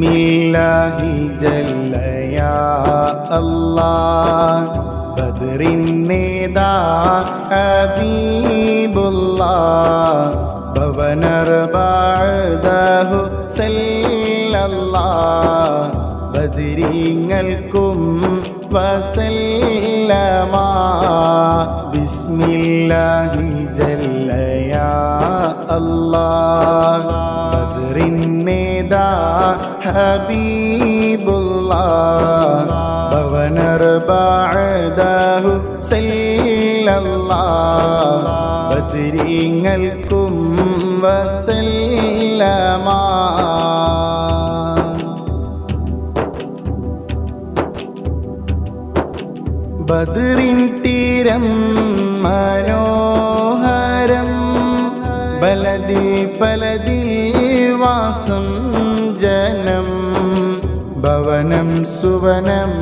ബിസ്മില്ലാഹി ജല്ലയാ അല്ലാഹ്. ബദറിന്നേദാ ഹബീബുല്ലാഹ്. ഭവനർബഅദഹു സല്ലല്ലാഹ്. ബദരീങ്ങൾക്കും വസല്ലമാ. ബിസ്മില്ലാഹി ജല്ലയാ അല്ലാഹ്. ഹബീബുല്ലാഹ് ഭവനർബഅദഹു സല്ലല്ലാഹ് ബദരീങ്ങൾക്കും വസല്ലമാ. ബദറിൻ തീരം മനോഹരം ബലതിൽ പലതിൽ വാസം ജനം ഭവനം സുവനം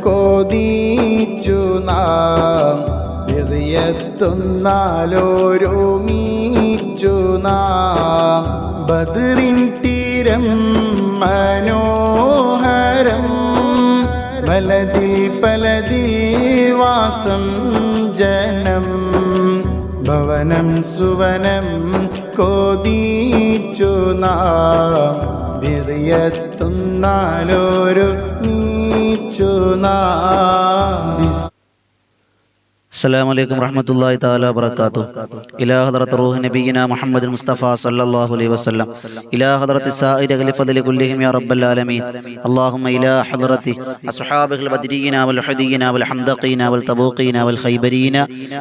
കോതീച്ചു നാം. വിറിയത്തൊന്നാലോരോമീച്ചു നാം. ബദറിൻ തീരം മനോഹരം പലതിൽ പലതിൽ വാസം ജനം. ഭവനം സുവനം കോതീച്ചു നാം. വിറിയത്തുന്നാലോരു നീച്ചു നാം السلام عليكم ورحمة الله تعالى وبركاته. إلى حضرة روح نبينا محمد المصطفى صلى الله عليه وسلم. إلى حضرة السائر أهل فضل كلهم يا رب العالمين. اللهم إلى حضرة أصحابه البدريين والحديين والحمدقين والتبوقين والخيبرين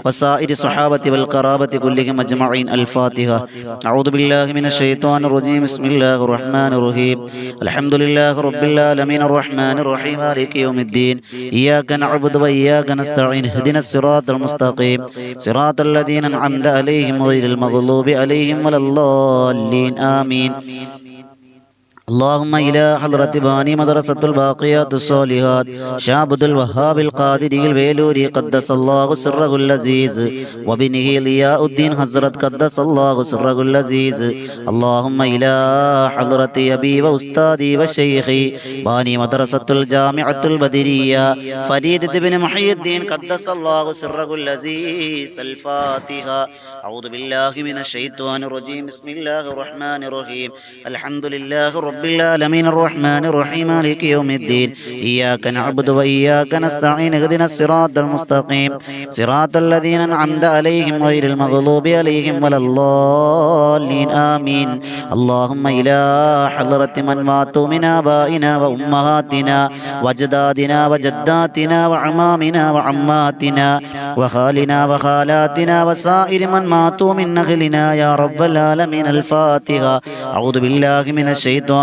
وسائر الصحابة والقرابة كلهم أجمعين. الفاتحة. أعوذ بالله من الشيطان الرجيم. بسم الله الرحمن الرحيم. الحمد لله رب العالمين. الرحمن الرحيم. مالك يوم الدين. إياك نعبد وإياك نستعين. اهدنا الصراط المستقيم. صراط الذين أنعمت عليهم غير المغضوب عليهم ولا الضالين. آمين. اللهم إلى حضرة باني مدرسة الباقيات الصالحات شعبد الوهاب القادري الويلوري قدس الله سره اللذيذ وبنه ضياء الدين حضرت قدس الله سره اللذيذ اللهم إلى حضرة أبي وأستاذي وشيخي باني مدرسة الجامعة البدرية فريد بن محي الدين قدس الله سره اللذيذ الفاتحة. أعوذ بالله من الشيطان الرجيم. بسم الله الرحمن الرحيم. الحمد لله رب العالمين الرحمن الرحيم مالك يوم الدين. إياك نعبد وإياك نستعين اهدنا الصراط المستقيم. صراط الذين أنعمت عليهم غير المغضوب عليهم ولا الضالين. آمين. اللهم إلى حضرة من ماتوا من آبائنا وأمهاتنا وجدادنا وجداتنا وعمامنا وعماتنا وخالنا وخالاتنا وسائر من ماتوا من أهلنا يا رب العالمين. الفاتحة. أعوذ بالله من الشيطان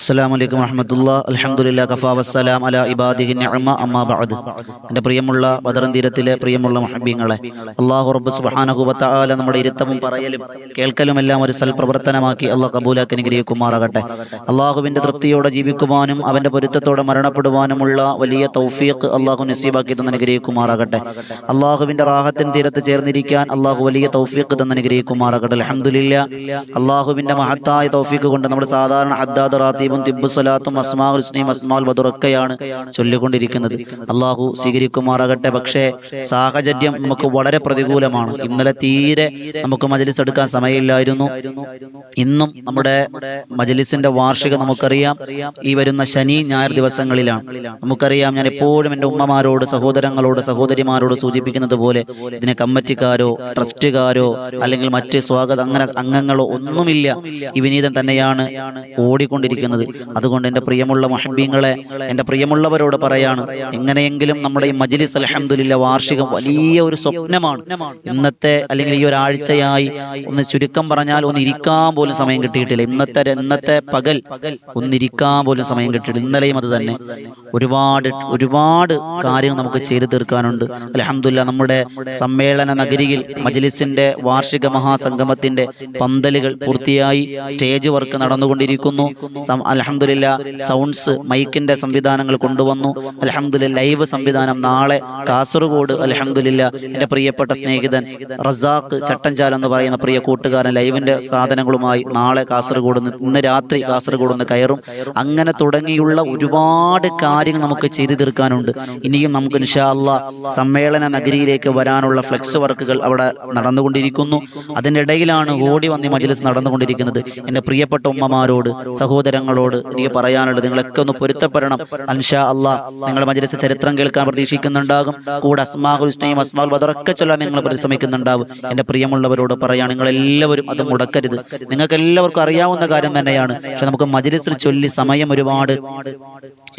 അസ്സാം വലൈക്കും വറഹമത്തുള്ള. അലഹമുല്ല കഫാ വസ്സലാം അല ഇബാദിഹി നിഅമ. അമ്മാ ബഅദ്. എന്റെ പ്രിയമുള്ള ബദറൻ തീരത്തിലെ പ്രിയമുള്ള മഹബീങ്ങളെ അള്ളാഹു റബ്ബ് സുബ്ഹാനഹു വ തആല നമ്മുടെ ഇരുത്തവും പറയലും കേൾക്കലും എല്ലാം ഒരു സൽപ്രവർത്തനമാക്കി അള്ളാഹ് കബൂലാക്കി അനുഗ്രഹിക്കുമാറാകട്ടെ. അള്ളാഹുവിന്റെ തൃപ്തിയോടെ ജീവിക്കുവാനും അവന്റെ പൊരുത്തത്തോടെ മരണപ്പെടുവാനുമുള്ള വലിയ തൗഫീഖ് അള്ളാഹു നസീബാക്കി തന്നെ അനുഗ്രഹിക്കുമാറാകട്ടെ. അള്ളാഹുവിന്റെ റാഹത്തിൻ തീരത്ത് ചേർന്നിരിക്കാൻ അള്ളാഹു വലിയ തൗഫീഖ് തന്നെ അനുഗ്രഹിക്കുമാറാകട്ടെ. അലഹമുല്ല അള്ളാഹുവിന്റെ മഹത്തായ തൗഫീഖ് കൊണ്ട് നമ്മുടെ സാധാരണ ഹദ്ദാദ് റാത്തീബും തിബ്ബു സലാത്തും അസ്മാഉൽ ഹുസ്നയും അസ്മാഉൽ ബദുറക്കയാണ് ചൊല്ലിക്കൊണ്ടിരിക്കുന്നത്. അള്ളാഹു സ്വീകരിക്കുമാറാകട്ടെ. പക്ഷേ സാഹചര്യം നമുക്ക് വളരെ പ്രതികൂലമാണ്. ഇന്നലെ തീരെ നമുക്ക് മജലിസ് എടുക്കാൻ സമയമില്ലായിരുന്നു. ഇന്നും നമ്മുടെ മജലിസിന്റെ വാർഷികം നമുക്കറിയാം. ഈ വരുന്ന ശനി ഞായർ ദിവസങ്ങളിലാണ്. നമുക്കറിയാം ഞാൻ എപ്പോഴും എന്റെ ഉമ്മമാരോട് സഹോദരങ്ങളോട് സഹോദരിമാരോട് സൂചിപ്പിക്കുന്നത് പോലെ ഇതിനെ കമ്മിറ്റിക്കാരോ ട്രസ്റ്റുകാരോ അല്ലെങ്കിൽ മറ്റ് സ്വാഗത അങ്ങനെ അംഗങ്ങളോ ഒന്നുമില്ല. ഈ വിനീതം തന്നെയാണ് ഓടിക്കൊണ്ടിരിക്കുന്നത്. വന്നിരിക്കുന്നത് അതുകൊണ്ട് എന്റെ പ്രിയമുള്ള മഹബീങ്ങളെ എന്റെ പ്രിയമുള്ളവരോട് പറയാണ് എങ്ങനെയെങ്കിലും നമ്മുടെ ഈ മജ്ലിസ് അലഹമുല്ല വാർഷികം വലിയ ഒരു സ്വപ്നമാണ്. ഇന്നത്തെ അല്ലെങ്കിൽ ഈ ഒരാഴ്ചയായി ഒന്ന് ചുരുക്കം പറഞ്ഞാൽ ഒന്ന് ഇരിക്കാൻ പോലും സമയം കിട്ടിയിട്ടില്ല. ഇന്നത്തെ ഇന്നത്തെ പകൽ ഒന്നിരിക്കാൻ പോലും സമയം കിട്ടിയിട്ടില്ല. ഇന്നലെയും അത് തന്നെ. ഒരുപാട് ഒരുപാട് കാര്യങ്ങൾ നമുക്ക് ചെയ്തു തീർക്കാനുണ്ട്. അലഹമുല്ല നമ്മുടെ സമ്മേളന നഗരിയിൽ മജ്ലിസിന്റെ വാർഷിക മഹാസംഗമത്തിന്റെ പന്തലുകൾ പൂർത്തിയായി സ്റ്റേജ് വർക്ക് നടന്നുകൊണ്ടിരിക്കുന്നു. അലഹമുല്ല സൗണ്ട്സ് മൈക്കിന്റെ സംവിധാനങ്ങൾ കൊണ്ടുവന്നു. അലഹമുല്ല ലൈവ് സംവിധാനം നാളെ കാസർഗോഡ് അലഹമുല്ല എന്റെ പ്രിയപ്പെട്ട സ്നേഹിതൻ റസാഖ് ചട്ടഞ്ചാൽ എന്ന് പറയുന്ന പ്രിയ കൂട്ടുകാരൻ ലൈവിന്റെ സാധനങ്ങളുമായി നാളെ കാസർഗോഡ് ഇന്ന് രാത്രി കാസർഗോഡ് നിന്ന് കയറും. അങ്ങനെ തുടങ്ങിയുള്ള ഒരുപാട് കാര്യങ്ങൾ നമുക്ക് ചെയ്തു തീർക്കാനുണ്ട്. ഇനിയും നമുക്ക് നിഷാല്ല സമ്മേളന നഗരിയിലേക്ക് വരാനുള്ള ഫ്ലെക്സ് വർക്കുകൾ അവിടെ നടന്നുകൊണ്ടിരിക്കുന്നു. അതിന്റെ ഇടയിലാണ് ഓടി വന്നി മജ്ലിസ് നടന്നുകൊണ്ടിരിക്കുന്നത്. എന്റെ പ്രിയപ്പെട്ട ഉമ്മമാരോട് സഹോദരങ്ങളോട് എനിക്ക് പറയാനുള്ളത് നിങ്ങളൊക്കെ ഒന്ന് പൊരുത്തപ്പെടണം. അൻഷാ അള്ളാ നിങ്ങൾ മജ്ലിസ് ചരിത്രം കേൾക്കാൻ പ്രതീക്ഷിക്കുന്നുണ്ടാകും. കൂടെ അസ്മാഹുൽ ഹുസ്നയും അസ്മാൽ ബദറൊക്കെ ചൊല്ലാൻ നിങ്ങൾ പരിശ്രമിക്കുന്നുണ്ടാവും എന്റെ പ്രിയമുള്ളവരോട് പറയാണ് നിങ്ങൾ എല്ലാവരും അത് മുടക്കരുത്. നിങ്ങൾക്ക് എല്ലാവർക്കും അറിയാവുന്ന കാര്യം തന്നെയാണ്. പക്ഷെ നമുക്ക് മജലിസിൽ ചൊല്ലി സമയം ഒരുപാട്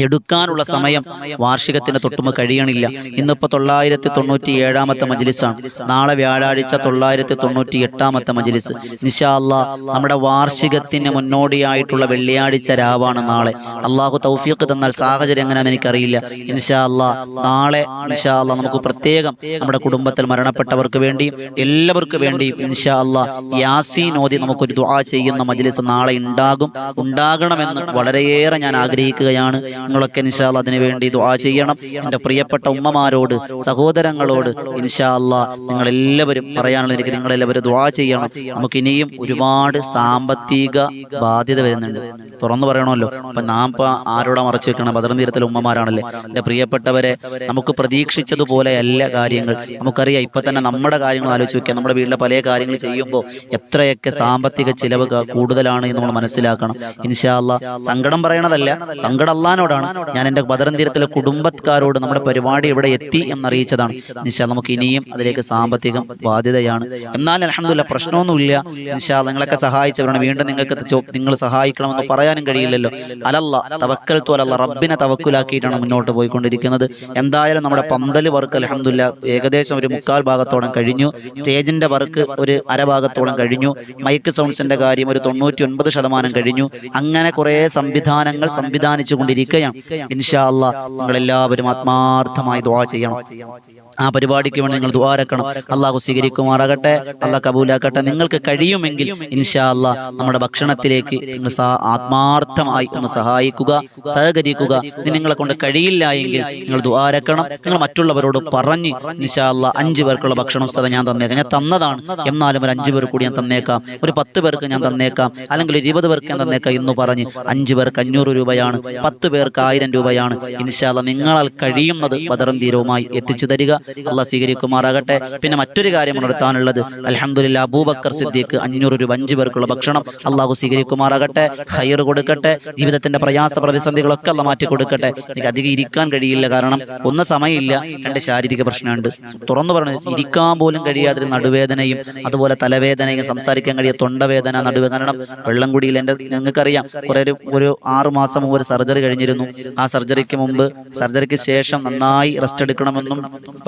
എടുക്കാനുള്ള സമയം വാർഷികത്തിന് തൊട്ടുമ കഴിയണില്ല. ഇന്നിപ്പോ തൊള്ളായിരത്തി തൊണ്ണൂറ്റി ഏഴാമത്തെ മജ്ലിസാണ്. നാളെ വ്യാഴാഴ്ച തൊള്ളായിരത്തി തൊണ്ണൂറ്റി എട്ടാമത്തെ മജ്ലിസ്. നിഷാല്ല നമ്മുടെ വാർഷികത്തിന് മുന്നോടിയായിട്ടുള്ള വെള്ളിയാഴ്ച രാവാണ് നാളെ. അള്ളാഹു തൗഫീഖ് തന്നാൽ സാഹചര്യം എങ്ങനെയാണെന്ന് എനിക്കറിയില്ല. ഇൻഷാ അല്ലാ നാളെ ഇൻഷാ അല്ലാ നമുക്ക് പ്രത്യേകം നമ്മുടെ കുടുംബത്തിൽ മരണപ്പെട്ടവർക്ക് വേണ്ടിയും എല്ലാവർക്കും വേണ്ടിയും ഇൻഷാല്ല യാസീൻ ഓതി നമുക്കൊരു ദുആ ചെയ്യുന്ന മജ്ലിസ് നാളെ ഉണ്ടാകും. ഉണ്ടാകണമെന്ന് വളരെയേറെ ഞാൻ ആഗ്രഹിക്കുകയാണ്. നിങ്ങളൊക്കെ ഇൻഷാ അല്ലാ അതിനു വേണ്ടി ദുആ ചെയ്യണം. എന്റെ പ്രിയപ്പെട്ട ഉമ്മമാരോട് സഹോദരങ്ങളോട് ഇൻഷാല്ല നിങ്ങളെല്ലാവരും പറയാനുള്ള എനിക്ക് നിങ്ങളെല്ലാവരും ദുആ ചെയ്യണം. നമുക്ക് ഇനിയും ഒരുപാട് സാമ്പത്തിക ബാധ്യത വരുന്നുണ്ട്. തുറന്നു പറയണമല്ലോ. അപ്പൊ നാം ഇപ്പൊ ആരോടാ മറച്ചു വെക്കണം? ബദർ തീരത്തിലെ ഉമ്മമാരാണല്ലേ? എന്റെ പ്രിയപ്പെട്ടവരെ നമുക്ക് പ്രതീക്ഷിച്ചതുപോലെ അല്ല കാര്യങ്ങൾ നമുക്കറിയാം. ഇപ്പൊ തന്നെ നമ്മുടെ കാര്യങ്ങൾ ആലോചിച്ച് വെക്കാം നമ്മുടെ വീട്ടിലെ പല കാര്യങ്ങൾ ചെയ്യുമ്പോൾ എത്രയൊക്കെ സാമ്പത്തിക ചിലവ് കൂടുതലാണ് എന്ന് നമ്മൾ മനസ്സിലാക്കണം. ഇൻഷാല്ല സങ്കടം പറയണതല്ല. സങ്കടം അള്ളഹാനോടാണ് ഞാൻ എന്റെ ബദറന്തീരത്തിലെ കുടുംബക്കാരോട് നമ്മുടെ പരിപാടി ഇവിടെ എത്തി എന്നറിയിച്ചതാണ്. നിശാ നമുക്ക് ഇനിയും അതിലേക്ക് സാമ്പത്തികം ബാധ്യതയാണ്. എന്നാൽ അലഹമില്ല പ്രശ്നമൊന്നുമില്ല. നിശാ നിങ്ങളൊക്കെ സഹായിച്ചവരാണ്. വീണ്ടും നിങ്ങൾക്ക് നിങ്ങൾ സഹായിക്കണമെന്ന് പറയാനും കഴിയില്ലല്ലോ. അലല്ല തവക്കൽ തോലല്ല റബ്ബിനെ തവക്കുലാക്കിയിട്ടാണ് മുന്നോട്ട് പോയിക്കൊണ്ടിരിക്കുന്നത്. എന്തായാലും നമ്മുടെ പന്തൽ വർക്ക് അലഹമില്ല ഏകദേശം ഒരു മുക്കാൽ ഭാഗത്തോളം കഴിഞ്ഞു. സ്റ്റേജിന്റെ വർക്ക് ഒരു അരഭാഗത്തോളം കഴിഞ്ഞു. മൈക്ക് സൗണ്ട്സിന്റെ കാര്യം ഒരു തൊണ്ണൂറ്റി ഒൻപത് ശതമാനം കഴിഞ്ഞു. അങ്ങനെ കുറേ സംവിധാനങ്ങൾ സംവിധാനിച്ചു കൊണ്ടിരിക്കുകയാണ് ഇൻഷാ അല്ലാ നിങ്ങൾ എല്ലാവരും ആത്മാർത്ഥമായി ദുആ ചെയ്യണം. ആ പരിപാടിക്ക് വേണ്ടി നിങ്ങൾ ദ്വാരക്കണം അള്ളാഹു സ്വീകരിക്കുമാറാകട്ടെ. അള്ളാഹ് കബൂലാക്കട്ടെ. നിങ്ങൾക്ക് കഴിയുമെങ്കിൽ ഇൻഷാ അള്ളാഹ് നമ്മുടെ ഭക്ഷണത്തിലേക്ക് നിങ്ങൾ ആത്മാർത്ഥമായി ഒന്ന് സഹായിക്കുക സഹകരിക്കുക. നിങ്ങളെ കൊണ്ട് കഴിയില്ല എങ്കിൽ നിങ്ങൾ ദ്വാരക്കണം നിങ്ങൾ മറ്റുള്ളവരോട് പറഞ്ഞ് ഇൻഷാ അള്ളാഹ് അഞ്ചു പേർക്കുള്ള ഭക്ഷണം സദ ഞാൻ തന്നേക്കാം. ഞാൻ തന്നതാണ്. എന്നാലും ഒരു അഞ്ചു പേർ കൂടി ഞാൻ തന്നേക്കാം. ഒരു പത്ത് പേർക്ക് ഞാൻ തന്നേക്കാം. അല്ലെങ്കിൽ ഇരുപത് പേർക്ക് ഞാൻ തന്നേക്കാം എന്ന് പറഞ്ഞ് അഞ്ചു പേർക്ക് അഞ്ഞൂറ് രൂപയാണ് പത്ത് പേർക്ക് ആയിരം രൂപയാണ്. ഇൻഷാ അള്ളാഹ് നിങ്ങളാൽ കഴിയുന്നത് ബദറും തീരവുമായി എത്തിച്ചു തരിക. അള്ളാഹ് സ്വീകരിക്കുമാറാകട്ടെ. പിന്നെ മറ്റൊരു കാര്യം ഉണർത്താനുള്ളത് അലഹമുല്ല അബൂബക്കർ സിദ്ദീഖ് അഞ്ഞൂറ് രൂപ അഞ്ചു പേർക്കുള്ള ഭക്ഷണം അള്ളാഹു സ്വീകരിക്കുമാറാകട്ടെ. ഹയർ കൊടുക്കട്ടെ. ജീവിതത്തിന്റെ പ്രയാസ പ്രതിസന്ധികളൊക്കെ അല്ല മാറ്റി കൊടുക്കട്ടെ. എനിക്ക് അധികം ഇരിക്കാൻ കഴിയില്ല കാരണം ഒന്ന് സമയമില്ല രണ്ട് ശാരീരിക പ്രശ്നമുണ്ട്. തുറന്നു പറഞ്ഞു ഇരിക്കാൻ പോലും കഴിയാതെ നടുവേദനയും അതുപോലെ തലവേദനയും സംസാരിക്കാൻ കഴിയ തൊണ്ടവേദന നടുവേദന കാരണം വെള്ളം കുടിയിൽ എന്റെ നിങ്ങൾക്കറിയാം കുറെ ഒരു ഒരു ആറ് മാസം ഒരു സർജറി കഴിഞ്ഞിരുന്നു. ആ സർജറിക്ക് മുമ്പ് സർജറിക്ക് ശേഷം നന്നായി റെസ്റ്റ് എടുക്കണമെന്നും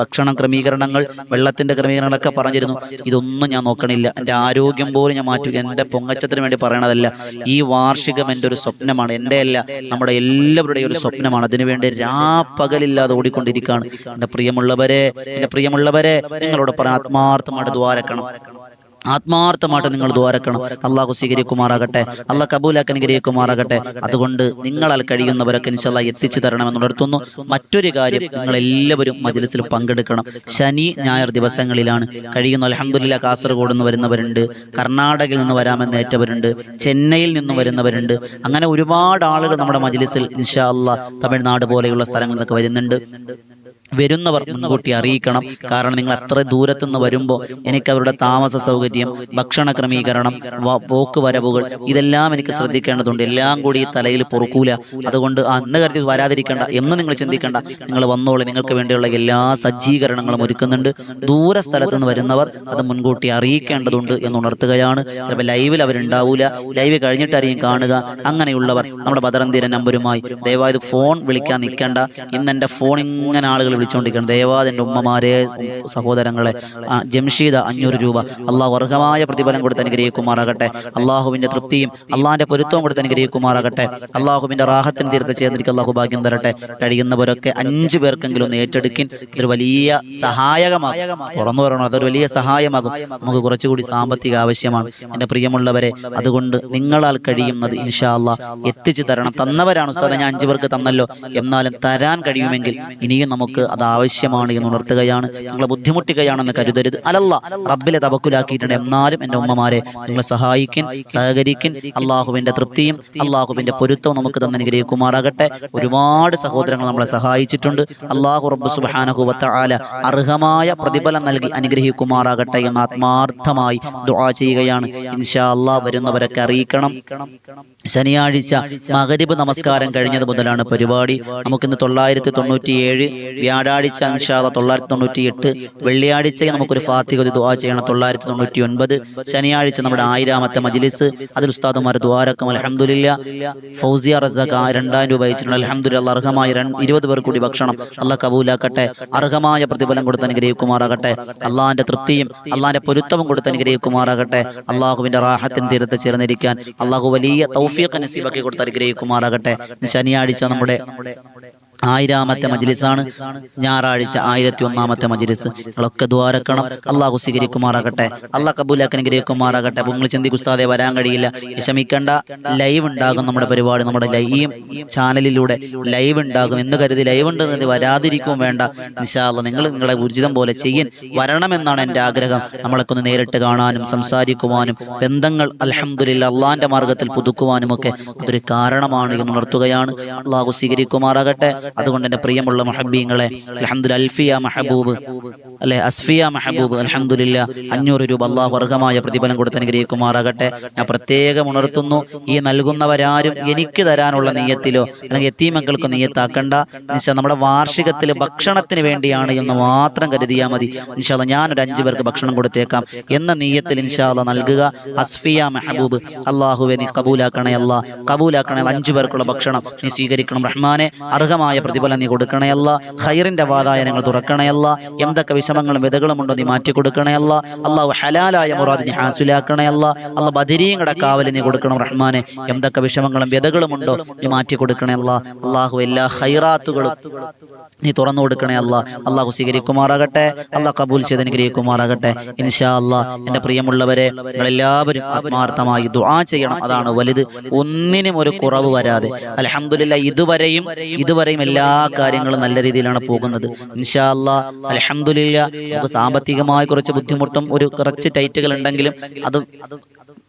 ഭക്ഷണം ക്രമീകരണങ്ങൾ വെള്ളത്തിന്റെ ക്രമീകരണങ്ങളൊക്കെ പറഞ്ഞിരുന്നു. ഇതൊന്നും ഞാൻ നോക്കണില്ല. എന്റെ ആരോഗ്യം പോലും ഞാൻ മാറ്റുക എന്റെ പൊങ്ങച്ചത്തിന് വേണ്ടി പറയണതല്ല. ഈ വാർഷികം എന്റെ ഒരു സ്വപ്നമാണ്. എന്റെ അല്ല നമ്മുടെ എല്ലാവരുടെയും ഒരു സ്വപ്നമാണ്. അതിനുവേണ്ടി രാപ്പകലില്ലാതെ ഓടിക്കൊണ്ടിരിക്കുകയാണ്. എന്റെ പ്രിയമുള്ളവരെ എന്റെ പ്രിയമുള്ളവരെ നിങ്ങളോട് പറയാൻ ആത്മാർത്ഥമായിട്ട് ദ്വാരക്കണം. ആത്മാർത്ഥമായിട്ട് നിങ്ങൾ ദ്വാരക്കണം അള്ളാഹു സ്വീകരിക്കുമാറാകട്ടെ. അള്ളാഹ് കബൂലാക്കാൻ അനുഗ്രഹിക്കുമാറാകട്ടെ. അതുകൊണ്ട് നിങ്ങളാൽ കഴിയുന്നവരൊക്കെ നിശല്ല എത്തിച്ചു തരണമെന്ന് ഉണർത്തുന്നു മറ്റൊരു കാര്യം നിങ്ങൾ എല്ലാവരും മജ്ലിസിൽ പങ്കെടുക്കണം. ശനി ഞായർ ദിവസങ്ങളിലാണ്. കഴിയുന്ന അലഹമുല്ല കാസർഗോഡ് നിന്ന് വരുന്നവരുണ്ട്. കർണാടകയിൽ നിന്ന് വരാമെന്ന് ഏറ്റവരുണ്ട്. ചെന്നൈയിൽ നിന്ന് വരുന്നവരുണ്ട്. അങ്ങനെ ഒരുപാട് ആളുകൾ നമ്മുടെ മജ്ലിസിൽ ഇൻഷാ അള്ളാഹ് തമിഴ്നാട് പോലെയുള്ള സ്ഥലങ്ങളിൽ നിന്നൊക്കെ വരുന്നുണ്ട്. വരുന്നവർ മുൻകൂട്ടി അറിയിക്കണം. കാരണം നിങ്ങൾ അത്ര ദൂരത്തു നിന്ന് വരുമ്പോൾ എനിക്ക് അവരുടെ താമസ സൗകര്യം ഭക്ഷണ ക്രമീകരണം പോക്ക് വരവുകൾ ഇതെല്ലാം എനിക്ക് ശ്രദ്ധിക്കേണ്ടതുണ്ട്. എല്ലാം കൂടി ഈ തലയിൽ പൊറുക്കൂല. അതുകൊണ്ട് അന്ന് കരുതി വരാതിരിക്കേണ്ട. എന്ന് നിങ്ങൾ ചിന്തിക്കേണ്ട. നിങ്ങൾ വന്നോളൂ. നിങ്ങൾക്ക് വേണ്ടിയുള്ള എല്ലാ സജ്ജീകരണങ്ങളും ഒരുക്കുന്നുണ്ട്. ദൂര സ്ഥലത്തു നിന്ന് വരുന്നവർ അത് മുൻകൂട്ടി അറിയിക്കേണ്ടതുണ്ട് എന്ന് ഉണർത്തുകയാണ്. ചിലപ്പോൾ ലൈവിൽ അവരുണ്ടാവൂല. ലൈവ് കഴിഞ്ഞിട്ടായിരിക്കും കാണുക. അങ്ങനെയുള്ളവർ നമ്മുടെ ബദറന്തീര നമ്പരുമായി. ദയവായത് ഫോൺ വിളിക്കാൻ നിൽക്കേണ്ട. ഇന്ന് എന്റെ ഫോൺ ഇങ്ങനെ ആളുകൾ വിളിച്ചുകൊണ്ടിരിക്കണം ദയവാത് എന്റെ ഉമ്മമാരെ സഹോദരങ്ങളെ ജംഷീദ അഞ്ഞൂറ് രൂപ. അള്ളാഹു അർഹമായ പ്രതിഫലം കൊടുത്ത് അനുഗ്രഹിക്കുമാറാകട്ടെ. അള്ളാഹുവിന്റെ തൃപ്തിയും അള്ളാഹിന്റെ പൊരുത്തവും കൊടുത്ത് അനുഗ്രഹിക്കുമാറാകട്ടെ. അള്ളാഹുവിന്റെ റാഹത്തിന് തീർത്ത് ചേർന്നിരിക്കും അള്ളാഹു ഭാഗ്യം തരട്ടെ. കഴിയുന്നവരൊക്കെ അഞ്ച് പേർക്കെങ്കിലും ഒന്ന് ഏറ്റെടുക്കിൻ. ഇതൊരു വലിയ സഹായകമാകും. തുറന്നു പറയണം അതൊരു വലിയ സഹായമാകും. നമുക്ക് കുറച്ചുകൂടി സാമ്പത്തിക ആവശ്യമാണ്. എന്റെ പ്രിയമുള്ളവരെ അതുകൊണ്ട് നിങ്ങളാൽ കഴിയുന്നത് ഇൻഷാ അള്ളാഹ് എത്തിച്ചു തരണം. തന്നവരാണ് ഉസ്താദ് ഞാൻ അഞ്ചു പേർക്ക് തന്നല്ലോ. എന്നാലും തരാൻ കഴിയുമെങ്കിൽ ഇനിയും നമുക്ക് അത് ആവശ്യമാണ് എന്ന് ഉണർത്തുകയാണ്. നിങ്ങളെ ബുദ്ധിമുട്ടുകയാണെന്ന് കരുതരുത്. അലല്ല റബ്ബിലെ തവക്കുലാക്കിയിട്ടുണ്ട്. എന്നാലും എന്റെ ഉമ്മമാരെ നിങ്ങളെ സഹായിക്കൻ സഹകരിക്കൻ. അള്ളാഹുവിന്റെ തൃപ്തിയും അള്ളാഹുവിന്റെ പൊരുത്തവും നമുക്ക് തന്നെ അനുഗ്രഹിക്കുമാറാകട്ടെ. ഒരുപാട് സഹോദരങ്ങൾ നമ്മളെ സഹായിച്ചിട്ടുണ്ട്. അള്ളാഹു റബ്ബ് സുബാനഹുബത്ത ആല അർഹമായ പ്രതിഫലം നൽകി അനുഗ്രഹിക്കുമാറാകട്ടെ എന്ന് ആത്മാർത്ഥമായി ദുആ ചെയ്യുകയാണ്. ഇൻഷാ അള്ളാഹ് വരുന്നവരൊക്കെ അറിയിക്കണം. ശനിയാഴ്ച മകരിബ് നമസ്കാരം കഴിഞ്ഞത് മുതലാണ് പരിപാടി. നമുക്കിന്ന് തൊള്ളായിരത്തി തൊണ്ണൂറ്റി ഏഴ് വ്യാഴാഴ്ച അൻഷാദ തൊള്ളായിരത്തി തൊണ്ണൂറ്റി എട്ട് വെള്ളിയാഴ്ച നമുക്കൊരു ഫാത്തിഹ ദുആ ചെയ്യണം തൊള്ളായിരത്തി തൊണ്ണൂറ്റി ഒൻപത് ശനിയാഴ്ച നമ്മുടെ ആയിരാമത്തെ മജിലിസ് അതിൽ ഉസ്താദുമാർ ദ്വാരക്കം അലഹമുല്ല ഫൗസിയ റസാഖ് രണ്ടായിരം രൂപ അയച്ചിട്ടുണ്ട്. അലഹമുല്ല അർഹമായ ഇരുപത് പേർ കൂടി ഭക്ഷണം അള്ള കബൂലാക്കട്ടെ അർഹമായ പ്രതിഫലം കൊടുത്ത് അനുഗ്രഹിക്കുമാറാകട്ടെ അള്ളാഹിന്റെ തൃപ്തിയും അള്ളാഹിന്റെ പൊരുത്തവും കൊടുത്ത് അനുഗ്രഹിക്കുമാറാകട്ടെ അള്ളാഹുവിന്റെ റാഹത്തിൻ തീരത്ത് ചേർന്നിരിക്കാൻ അള്ളാഹു വലിയ തൗഫീഖ് നസീബാക്കി കൊടുത്ത് അനുഗ്രഹിക്കുമാറാകട്ടെ. ശനിയാഴ്ച നമ്മുടെ ആയിരാമത്തെ മജിലിസാണ് ഞായറാഴ്ച ആയിരത്തി ഒന്നാമത്തെ മജിലിസ്. നിങ്ങളൊക്കെ ദ്വാരക്കണം അള്ളാഹു സ്വീകരിക്കുമാറാകട്ടെ. അള്ളാഹ് കബൂലാക്കൻ അനുഗ്രഹിക്കുമാറാകട്ടെ. അപ്പോൾ നിങ്ങൾ ചിന്തിക്കും ഉസ്താദെ വരാൻ കഴിയില്ല. വിഷമിക്കേണ്ട. ലൈവ് ഉണ്ടാകും നമ്മുടെ പരിപാടി നമ്മുടെ ലൈവ് ചാനലിലൂടെ ലൈവ് ഉണ്ടാകും. എന്ന് കരുതി ലൈവ് ഉണ്ടെന്ന് വരാതിരിക്കും വേണ്ട. നിശാല നിങ്ങൾ നിങ്ങളെ ഉചിതം പോലെ ചെയ്യൻ വരണമെന്നാണ് എന്റെ ആഗ്രഹം. നമ്മളൊക്കെ ഒന്ന് നേരിട്ട് കാണാനും സംസാരിക്കുവാനും ബന്ധങ്ങൾ അലഹമുല്ല അള്ളാഹിന്റെ മാർഗത്തിൽ പുതുക്കുവാനും ഒക്കെ അതൊരു കാരണമാണ് എന്ന് ഉണർത്തുകയാണ്. അള്ളാഹു സ്വീകരിക്കുമാറാകട്ടെ. അതുകൊണ്ട് എന്റെ പ്രിയമുള്ള മഹബീങ്ങളെ അലഹമുല്ല അൽഫിയ മഹബൂബ്. അല്ലെ അസ്ഫിയ മഹബൂബ് അലഹമുല്ല അഞ്ഞൂറ് രൂപ അള്ളാഹു അർഹമായ പ്രതിഫലം കൊടുത്ത് അനുഗ്രഹിക്കുമാറാകട്ടെ. ഞാൻ പ്രത്യേകം ഉണർത്തുന്നു ഈ നൽകുന്നവരാരും എനിക്ക് തരാനുള്ള നീയത്തിലോ അല്ലെങ്കിൽ എത്തീമക്കൾക്ക് നീയത്താക്കണ്ട. നിശ്ചയം നമ്മുടെ വാർഷികത്തിൽ ഭക്ഷണത്തിന് വേണ്ടിയാണ് എന്ന് മാത്രം കരുതിയാൽ മതി. ഇൻഷാല്ല ഞാനൊരു അഞ്ചു പേർക്ക് ഭക്ഷണം കൊടുത്തേക്കാം. എന്ന നീയത്തിൽ ഇൻഷാല്ല നൽകുക. അസ്ഫിയ മെഹബൂബ് അള്ളാഹുവെ നീ കബൂലാക്കണേ അല്ലാ. കബൂലാക്കണേ അഞ്ചു പേർക്കുള്ള ഭക്ഷണം നീ സ്വീകരിക്കണം. റഹ്മാനെ അർഹമായ പ്രതിഫലം നീ കൊടുക്കണയല്ല. ഹൈറിന്റെ വാതായ വാതായനങ്ങൾ തുറക്കണയല്ല. എന്തൊക്കെ വിഷമങ്ങളും വിതകളും ഉണ്ടോ നീ മാറ്റി കൊടുക്കണയല്ല. അള്ളാഹു ഹലാലായ മുറാദ് നീ ഹാസുലാക്കണയല്ല. അല്ല ബദിരീങ്ങളുടെ കാവൽ നീ കൊടുക്കണം റഹ്മാനെ. എന്തൊക്കെ വിഷമങ്ങളും വിതകളും ഉണ്ടോ നീ മാറ്റി കൊടുക്കണയല്ല. അള്ളാഹു എല്ലാ ഹൈറാത്തുകളും നീ തുറന്നു കൊടുക്കണേ അല്ല അള്ളാഹു സ്വീകരിക്കുമാറാകട്ടെ. അള്ളാഹ് കബൂൽ ചെയ്ത് അനുഗ്രഹിക്കുമാറാകട്ടെ. ഇൻഷാ അല്ലാ എന്റെ പ്രിയമുള്ളവരെ നിങ്ങളെല്ലാവരും ആത്മാർത്ഥമായി ദുആ ചെയ്യണം. അതാണ് വലുത്. ഒന്നിനും ഒരു കുറവ് വരാതെ. അലഹമുല്ല ഇതുവരെയും ഇതുവരെയും എല്ലാ കാര്യങ്ങളും നല്ല രീതിയിലാണ് പോകുന്നത്. ഇൻഷാ അല്ലാ അലഹമുല്ല നമുക്ക് സാമ്പത്തികമായി കുറച്ച് ബുദ്ധിമുട്ടും ഒരു കുറച്ച് ടൈറ്റുകൾ ഉണ്ടെങ്കിലും അത്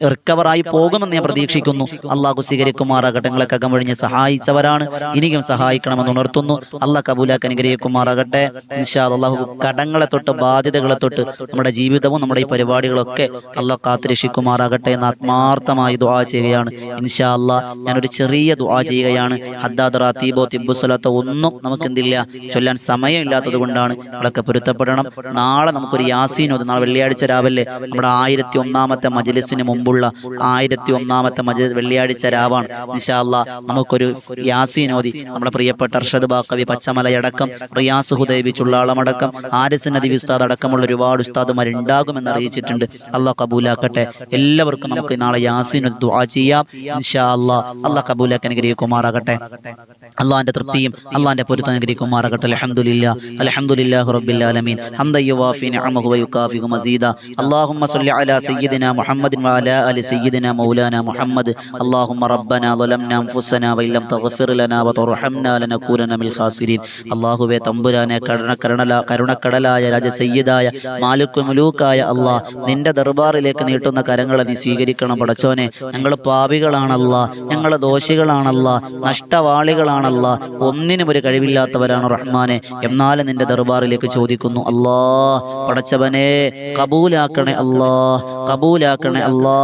റിക്കവറായി പോകുമെന്ന് ഞാൻ പ്രതീക്ഷിക്കുന്നു. അള്ളാഹു സ്വീകരിക്കുമാറാകട്ടെ നിങ്ങളൊക്കെ അകമൊഴിഞ്ഞ് സഹായിച്ചവരാണ്. ഇനിയും സഹായിക്കണമെന്ന് ഉണർത്തുന്നു. അള്ളാഹ് കബൂലാക്ക് അനുഗ്രഹിക്കുമാറാകട്ടെ. നിഷാദ് അള്ളാഹു കടങ്ങളെ തൊട്ട് ബാധ്യതകളെ തൊട്ട് നമ്മുടെ ജീവിതവും നമ്മുടെ ഈ പരിപാടികളൊക്കെ അള്ളാഹ് കാത്തിരക്ഷിക്കുമാറാകട്ടെ എന്ന് ആത്മാർത്ഥമായി ദുആ ചെയ്യുകയാണ്. ഇൻഷാ അള്ളാഹ് ഞാനൊരു ചെറിയ ദുആ ചെയ്യുകയാണ്. ഹദ്ദാദ് റാത്തീബോ തിബുസലത്തോ ഒന്നും നമുക്ക് എന്തില്ല ചൊല്ലാൻ സമയമില്ലാത്തത് കൊണ്ടാണ് നിങ്ങളൊക്കെ പൊരുത്തപ്പെടണം. നാളെ നമുക്കൊരു യാസീനോ നാളെ വെള്ളിയാഴ്ച രാവിലെ നമ്മുടെ ആയിരത്തി ഒന്നാമത്തെ മജ്ലിസിന് മുമ്പുള്ള ആയിരത്തി ഒന്നാമത്തെ മജിദ് വെള്ളിയാഴ്ച രാവാണ്. നിഷാല്ല നമുക്കൊരു യാസിനോദി നമ്മുടെ പ്രിയപ്പെട്ട അർഷദ് ബാക്കവി പച്ചമലയടക്കം റിയാസ് ഹുദൈബി ചുള്ളാളമടക്കം ആരസ് നദീബ് ഉസ്താദ് അടക്കമുള്ള ഒരുപാട് ഉസ്താദുമാർ ഉണ്ടാകുമെന്ന് അറിയിച്ചിട്ടുണ്ട് അള്ളാഹ് കബൂലാക്കട്ടെ. എല്ലാവർക്കും നമുക്ക് നാളെ യാസീൻ ദുആ ചെയ്യാം. ഇൻഷാ അള്ളാ അള്ളാഹ് കബൂലാക്ക് അനുഗ്രഹിക്കുമാറാകട്ടെ. അള്ളാഹിന്റെ തൃപ്തിയും അള്ളാഹിന്റെ പൊരുത്തം അനുഗ്രഹിക്കുമാറാകട്ടെ. അലഹമുല്ല അലഹമുല്ലാഹു റബ്ബില്ലാലമീൻ ഹംദ യുവാഫി മസീദ. അല്ലാഹുമ്മ സ്വല്ലി അലാ സയ്യിദിനാ മുഹമ്മദിൻ വഅലാ وعلى آل سيدنا مولانا محمد اللهم ربنا ظلمنا أنفسنا وإن لم تغفر لنا وترحمنا لنكونن من الخاسرين അള്ളാഹുവെ തമ്പുരാനെ കരുണക്കരണല കരുണക്കടലായ രാജ സയ്യിദായ മാലുക്കു മുലൂക്കായ അള്ളാഹ് നിന്റെ ദർബാറിലേക്ക് നീട്ടുന്ന കരങ്ങളെ നീ സ്വീകരിക്കണം പടച്ചോനെ ഞങ്ങൾ പാപികളാണല്ല ഞങ്ങൾ ദോഷികളാണല്ല നഷ്ടവാളികളാണല്ല ഒന്നിനും ഒരു കഴിവില്ലാത്തവരാണ് റഹ്മാനെ എന്നാലും നിന്റെ ദർബാറിലേക്ക് ചോദിക്കുന്നു അല്ലാ പടച്ചവനെ കബൂലാക്കണേ അല്ലാ കബൂലാക്കണേ അല്ലാ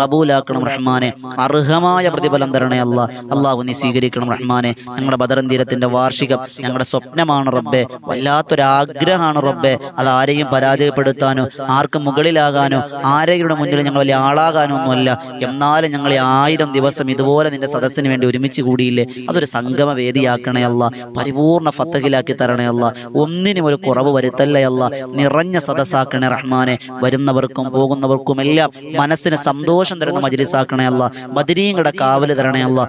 കബൂലാക്കണം റഹ്മാനെ. അർഹമായ പ്രതിഫലം തരണേ അല്ല അള്ളാഹു നീ സ്വീകരിക്കണം റഹ്മാനെ. ഞങ്ങളുടെ ബദറൻ തീരത്തിന്റെ വാർഷികം ഞങ്ങളുടെ സ്വപ്നമാണ് റബ്ബെ. വല്ലാത്തൊരാഗ്രഹമാണ് റബ്ബെ. അത് ആരെയും പരാജയപ്പെടുത്താനോ ആർക്കും മുകളിലാകാനോ ആരെയുടെ മുന്നിൽ ഞങ്ങൾ വലിയ ആളാകാനോ ഒന്നുമല്ല. എന്നാലും ഞങ്ങൾ ഈ ആയിരം ദിവസം ഇതുപോലെ നിന്റെ സദസ്സിന് വേണ്ടി ഒരുമിച്ച് കൂടിയില്ലേ? അതൊരു സംഗമ വേദിയാക്കണേ അല്ല പരിപൂർണ ഫത്തഹിലാക്കി തരണേ അല്ല ഒന്നിനും ഒരു കുറവ് വരുത്തല്ലേ അല്ല നിറഞ്ഞ സദസ്സാക്കണേ റഹ്മാനെ. വരുന്നവർക്കും പോകുന്നവർക്കും എല്ലാം മനസ്സിന് സന്തോഷം തരുന്ന മജിലിസാക്കണേ അല്ല. ബദരീങ്ങളുടെ കാവൽ തരണേ അല്ല.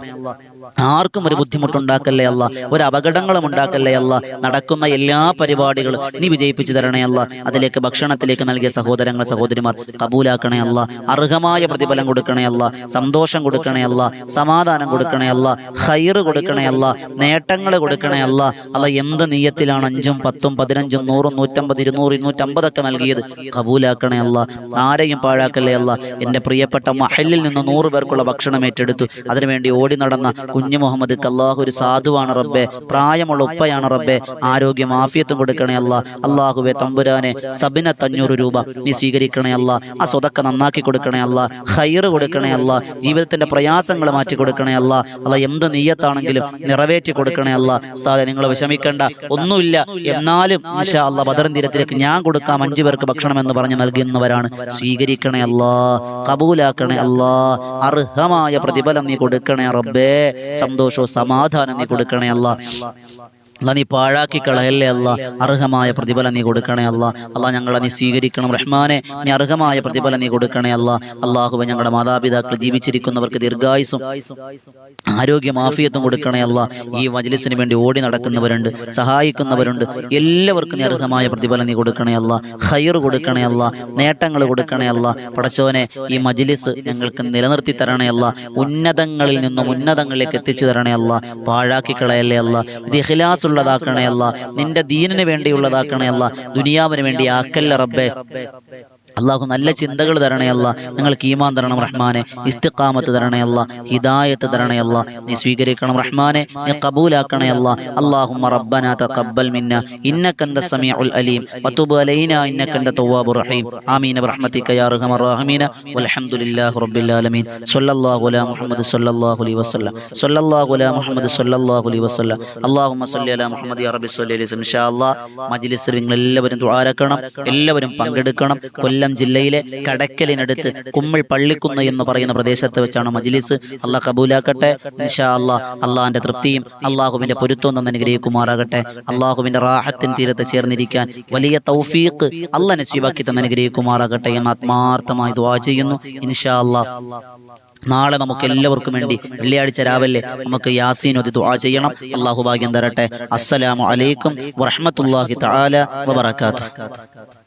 ആർക്കും ഒരു ബുദ്ധിമുട്ടുണ്ടാക്കല്ലേ അല്ല ഒരു അപകടങ്ങളും ഉണ്ടാക്കല്ലേ അല്ല നടക്കുന്ന എല്ലാ പരിപാടികളും നീ വിജയിപ്പിച്ചു തരണേ അല്ല അതിലേക്ക് ഭക്ഷണത്തിലേക്ക് നൽകിയ സഹോദരങ്ങൾ സഹോദരിമാർ കബൂലാക്കണേ അല്ല അർഹമായ പ്രതിഫലം കൊടുക്കണേ അല്ല സന്തോഷം കൊടുക്കണേ അല്ല സമാധാനം കൊടുക്കണേ അല്ല ഹൈറ് കൊടുക്കണേ അല്ല നേട്ടങ്ങൾ കൊടുക്കണേ അല്ല അല്ല എന്ത് നീയത്തിലാണ് അഞ്ചും പത്തും പതിനഞ്ചും നൂറും നൂറ്റമ്പത് ഇരുന്നൂറ് ഇരുന്നൂറ്റമ്പതൊക്കെ നൽകിയത്? കബൂലാക്കണേ അല്ല ആരെയും പാഴാക്കല്ലേ അല്ല എന്റെ പ്രിയപ്പെട്ട മഹലിൽ നിന്ന് നൂറ് പേർക്കുള്ള ഭക്ഷണം ഏറ്റെടുത്തു. അതിനുവേണ്ടി ഓടി നടന്ന കുഞ്ഞു മുഹമ്മദ് അള്ളാഹു ഒരു സാധുവാണ് റബ്ബെ. പ്രായമുള്ള ഉപ്പയാണ് റബ്ബെ. ആരോഗ്യം ആഫിയത്തും കൊടുക്കണേ അല്ല. അള്ളാഹുവെ തമ്പുരാനെ സബിന തഞ്ഞൂറ് രൂപ നീ സ്വീകരിക്കണേ അല്ല. ആ സ്വതക്ക നന്നാക്കി കൊടുക്കണേ അല്ല. ഹൈറ് കൊടുക്കണേ അല്ല. ജീവിതത്തിന്റെ പ്രയാസങ്ങൾ മാറ്റി കൊടുക്കണേ അല്ല. അല്ല എന്ത് നീയത്താണെങ്കിലും നിറവേറ്റി കൊടുക്കണേ അല്ല. ഉസ്താദെ നിങ്ങൾ വിഷമിക്കേണ്ട. ഒന്നുമില്ല. എന്നാലും ഇൻഷാ അല്ല ബദർ തീരത്തിലേക്ക് ഞാൻ കൊടുക്കാം. അഞ്ചു പേർക്ക് ഭക്ഷണം എന്ന് പറഞ്ഞ് നൽകുന്നവരാണ്. സ്വീകരിക്കണേ അല്ലാ. കബൂലാക്കണേ അല്ലാ. അർഹമായ പ്രതിഫലം നീ കൊടുക്കണേ റബ്ബേ സന്തോഷവും സമാധാനം നീ കൊടുക്കണേ അല്ലാ. അല്ല നീ പാഴാക്കി കളയല്ലേ അല്ല? അർഹമായ പ്രതിഫലം നീ കൊടുക്കണേ അല്ല. അല്ല ഞങ്ങളെ നീ സ്വീകരിക്കണം. റഹ്മാനെ നീ അർഹമായ പ്രതിഫലം നീ കൊടുക്കണേ അല്ല. അള്ളാഹുബ ഞങ്ങളുടെ മാതാപിതാക്കൾ ജീവിച്ചിരിക്കുന്നവർക്ക് ദീർഘായുസും ആരോഗ്യം ആഫിയത്തും കൊടുക്കണേ അല്ല. ഈ മജ്ലിസിന് വേണ്ടി ഓടി നടക്കുന്നവരുണ്ട് സഹായിക്കുന്നവരുണ്ട്. എല്ലാവർക്കും നീ അർഹമായ പ്രതിഫലം നീ കൊടുക്കണേ അല്ല. ഹൈർ കൊടുക്കണേ അല്ല. നേട്ടങ്ങൾ കൊടുക്കണേ അല്ല. പടച്ചവനെ ഈ മജ്ലിസ് ഞങ്ങൾക്ക് നിലനിർത്തി തരണേ അല്ല. ഉന്നതങ്ങളിൽ നിന്നും ഉന്നതങ്ങളിലേക്ക് എത്തിച്ചു തരണേ അല്ല. പാഴാക്കി കളയല്ലേ അല്ല. ഇത് ഇഖ്ലാസ് ഉള്ളതാക്കണേ അല്ല നിന്റെ ദീനിന് വേണ്ടിയുള്ളതാക്കണേ അല്ല ദുനിയാവിന് വേണ്ടി ആക്കല്ല റബ്ബേ. അള്ളാഹു നല്ല ചിന്തകൾ തരണയല്ല അല്ല. ഞങ്ങൾക്ക് ഈമാൻ തരണം റഹ്മാനെ. ഇസ്തിഖാമത്ത് തരണയല്ല ഹിദായത്ത് തരണേ അല്ല. നീ സ്വീകരിക്കണം റഹ്മാനെ. നീ കബൂലാക്കണയല്ല അള്ളാഹുമ്മ റബ്ബന തഖബ്ബൽ മിന്ന. ഇന്നക അന്ത സമീഉൽ അലീം. വതുബ് അലൈനാ. ഇന്നക അന്ത തവ്വാബുർ റഹീം. ആമീൻ. ബിറഹ്മതിക യാ അർഹമർ റഹീമീന. വൽഹംദുലില്ലാഹി റബ്ബിൽ ആലമീൻ. സ്വല്ലല്ലാഹു അലാ മുഹമ്മദ് സ്വല്ലല്ലാഹു അലൈഹി വസല്ലം. സ്വല്ലല്ലാഹു അലാ മുഹമ്മദ് സ്വല്ലല്ലാഹു അലൈഹി വസല്ലം. അല്ലാഹുമ്മ സ്വല്ലി അലാ മുഹമ്മദ് യാ റബ്ബി സ്വല്ലി അലൈഹി വസല്ലം. ഇൻഷാ അല്ലാഹ് മജ്ലിസിൽ നിങ്ങൾ എല്ലാവരും ദുആരക്കണം എല്ലാവരും പങ്കെടുക്കണം. കൊല്ലം ജില്ലയിലെ കടക്കലിനടുത്ത് കുമ്മിൾ പള്ളിക്കുന്ന് എന്ന് പറയുന്ന പ്രദേശത്ത് വെച്ചാണ് മജ്ലിസ്. അള്ളാഹ് കബൂലാക്കട്ടെ. ഇൻഷാ അള്ളാഹ് അള്ളാഹിന്റെ തൃപ്തിയും അള്ളാഹുവിന്റെ പൊരുത്തവും തന്നെ അനുഗ്രഹിക്കുമാറാകട്ടെ. അള്ളാഹുവിന്റെ റാഹത്തിൻ തീരത്ത് ചേർന്നിരിക്കാൻ വലിയ തൗഫീഖ് അള്ളാഹ് നസീബാക്കി തന്നെ അനുഗ്രഹിക്കുമാറാകട്ടെ എന്ന് ആത്മാർത്ഥമായി ദുആ ചെയ്യുന്നു. ഇൻഷാ അല്ലാ. നാളെ നമുക്ക് എല്ലാവർക്കും വേണ്ടി വെള്ളിയാഴ്ച രാവിലെ നമുക്ക് യാസീൻ ഒതി ദുആ ചെയ്യണം. അള്ളാഹു ഭാഗ്യം തരട്ടെ. അസ്സലാമു അലൈക്കും വറഹ്മത്തുള്ളാഹി തആല വബറകാതുഹു.